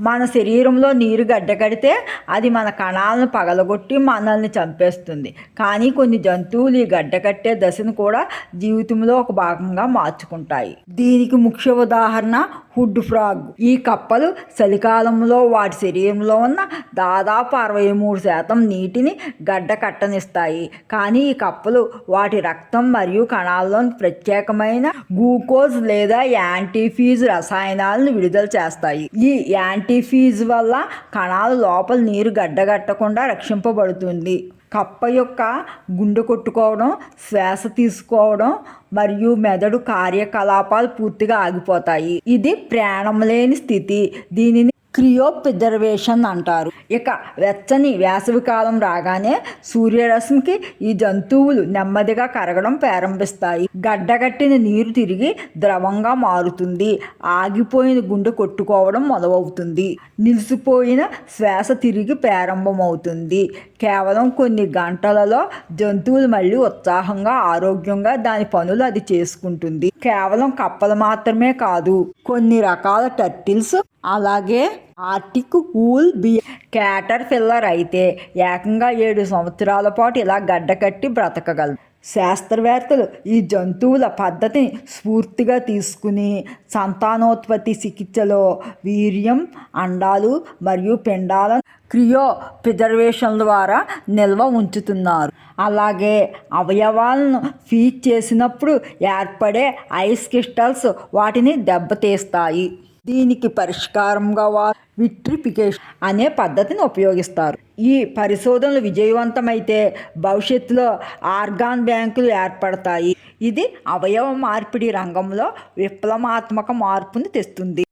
మన శరీరంలో నీరు గడ్డకడితే అది మన కణాలను పగలగొట్టి మనల్ని చంపేస్తుంది. కానీ కొన్ని జంతువులు ఈ గడ్డకట్టే దశను కూడా జీవితంలో ఒక భాగంగా మార్చుకుంటాయి. దీనికి ముఖ్య ఉదాహరణ హుడ్ ఫ్రాగ్. ఈ కప్పలు చలికాలంలో వాటి శరీరంలో ఉన్న దాదాపు అరవై మూడు శాతం నీటిని గడ్డ కట్టనిస్తాయి. కానీ ఈ కప్పలు వాటి రక్తం మరియు కణాల్లోని ప్రత్యేకమైన గ్లూకోజ్ లేదా యాంటీఫీజ్ రసాయనాలను విడుదల చేస్తాయి. ఈ యాంటీఫీజ్ వల్ల కణాలు లోపల నీరు గడ్డగట్టకుండా రక్షింపబడుతుంది. కప్ప యొక్క గుండె కొట్టుకోవడం శ్వాస తీసుకోవడం మరియు మెదడు కార్యకలాపాలు పూర్తిగా ఆగిపోతాయి. ఇది ప్రాణం లేని స్థితి. దీనిని క్రియోప్రిజర్వేషన్ అంటారు. ఇక వెచ్చని వేసవికాలం రాగానే సూర్యరశ్మికి ఈ జంతువులు నెమ్మదిగా కరగడం ప్రారంభిస్తాయి. గడ్డగట్టిన నీరు తిరిగి ద్రవంగా మారుతుంది. ఆగిపోయిన గుండె కొట్టుకోవడం మొదలవుతుంది. నిలిచిపోయిన శ్వాస తిరిగి ప్రారంభమవుతుంది. కేవలం కొన్ని గంటలలో జంతువులు మళ్ళీ ఉత్సాహంగా ఆరోగ్యంగా దాని పనులు అది చేసుకుంటుంది. కేవలం కప్పలు మాత్రమే కాదు కొన్ని రకాల టర్టిల్స్ అలాగే arctic woolly bear caterpillar అయితే ఏకంగా ఏడు సంవత్సరాల పాటు ఇలా గడ్డకట్టి బ్రతకగలదు. శాస్త్రవేత్తలు ఈ జంతువుల పద్ధతిని స్ఫూర్తిగా తీసుకుని సంతానోత్పత్తి చికిత్సలో వీర్యం అండాలు మరియు పిండాలను క్రియో ప్రిజర్వేషన్ ద్వారా నిల్వ ఉంచుతున్నారు. అలాగే అవయవాలను ఫీడ్ చేసినప్పుడు ఏర్పడే ఐస్ క్రిస్టల్స్ వాటిని దెబ్బతీస్తాయి. దీనికి పరిష్కారంగా వారు విట్రిఫికేషన్ అనే పద్ధతిని ఉపయోగిస్తారు. ఈ పరిశోధనలు విజయవంతమైతే భవిష్యత్తులో ఆర్గాన్ బ్యాంకులు ఏర్పడతాయి. ఇది అవయవ మార్పిడి రంగంలో విప్లవాత్మక మార్పుని తెస్తుంది.